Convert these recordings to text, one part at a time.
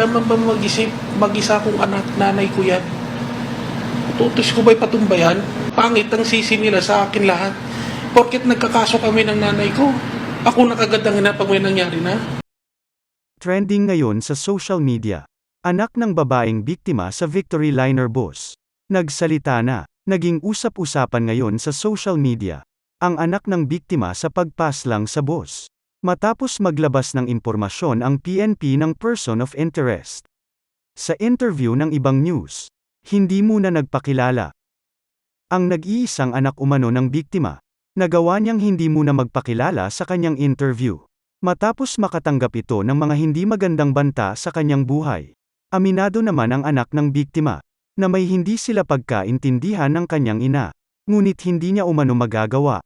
Kailan man ba mag-isip, mag-isa akong anak, nanay ko yan. Tutos ko ba'y patumbayan? Pangit ang sisi nila sa akin lahat. Porket nagkakaso kami ng nanay ko. Ako nakagad ang ina pag may nangyari na. Trending ngayon sa social media. Anak ng babaeng biktima sa Victory Liner bus. Nagsalita na, naging usap-usapan ngayon sa social media. Ang anak ng biktima sa pagpaslang sa bus. Matapos maglabas ng impormasyon ang PNP ng person of interest. Sa interview ng ibang news, hindi muna nagpakilala. Ang nag-iisang anak umano ng biktima, nagawa niyang hindi muna magpakilala sa kanyang interview. Matapos makatanggap ito ng mga hindi magandang banta sa kanyang buhay. Aminado naman ang anak ng biktima, na may hindi sila pagkaintindihan ng kanyang ina, ngunit hindi niya umano magagawa.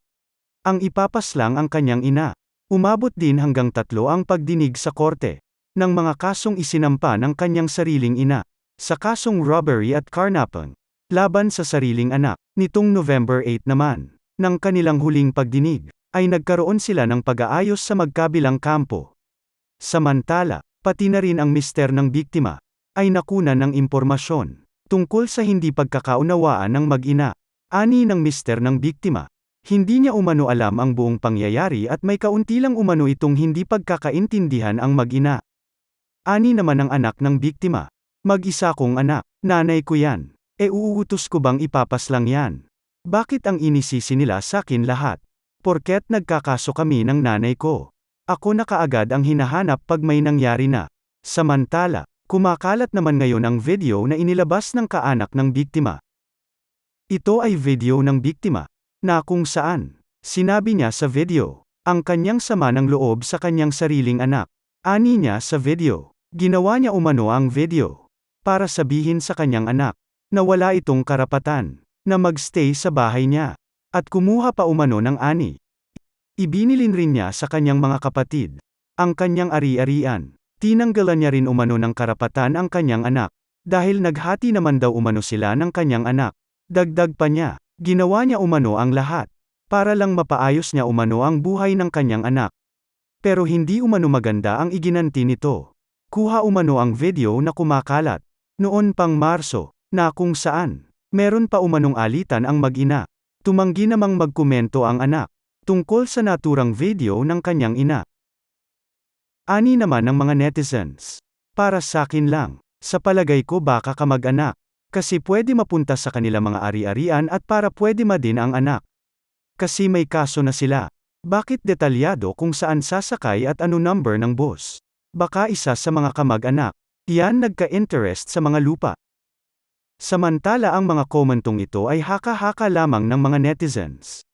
Ang ipapaslang ang kanyang ina. Umabot din hanggang tatlo ang pagdinig sa korte, ng mga kasong isinampa ng kanyang sariling ina, sa kasong robbery at carnapping, laban sa sariling anak. Nitong November 8 naman, ng kanilang huling pagdinig, ay nagkaroon sila ng pag-aayos sa magkabilang kampo. Samantala, pati na rin ang mister ng biktima, ay nakunan ng impormasyon, tungkol sa hindi pagkakaunawaan ng mag-ina. Ani ng mister ng biktima, hindi niya umano alam ang buong pangyayari at may kaunti lang umano itong hindi pagkakaintindihan ang mag-ina. Ani naman ang anak ng biktima. Mag-isa kong anak, nanay ko yan. E uuutos ko bang ipapaslang yan? Bakit ang inisisi nila sa akin lahat? Porket nagkakaso kami ng nanay ko. Ako na kaagad ang hinahanap pag may nangyari na. Samantala, kumakalat naman ngayon ang video na inilabas ng kaanak ng biktima. Ito ay video ng biktima, na kung saan, sinabi niya sa video, ang kanyang sama ng loob sa kanyang sariling anak. Ani niya sa video, ginawa niya umano ang video, para sabihin sa kanyang anak, na wala itong karapatan, na magstay sa bahay niya, at kumuha pa umano ng ani. Ibinilin rin niya sa kanyang mga kapatid, ang kanyang ari-arian, tinanggalan niya rin umano ng karapatan ang kanyang anak, dahil naghati naman daw umano sila ng kanyang anak. Dagdag pa niya, Ginawa niya umano ang lahat, para lang mapaayos niya umano ang buhay ng kanyang anak. Pero hindi umano maganda ang iginanti nito. Kuha umano ang video na kumakalat, noon pang Marso, na kung saan, meron pa umanong alitan ang mag-ina. Tumanggi namang magkomento ang anak, tungkol sa naturang video ng kanyang ina. Ani naman ng mga netizens. Para sa akin lang, sa palagay ko baka kamag-anak. Kasi pwede mapunta sa kanila mga ari-arian at para pwede ma din ang anak. Kasi may kaso na sila. Bakit detalyado kung saan sasakay at ano number ng bus? Baka isa sa mga kamag-anak. Yan nagka-interest sa mga lupa. Samantala ang mga komentong ito ay haka-haka lamang ng mga netizens.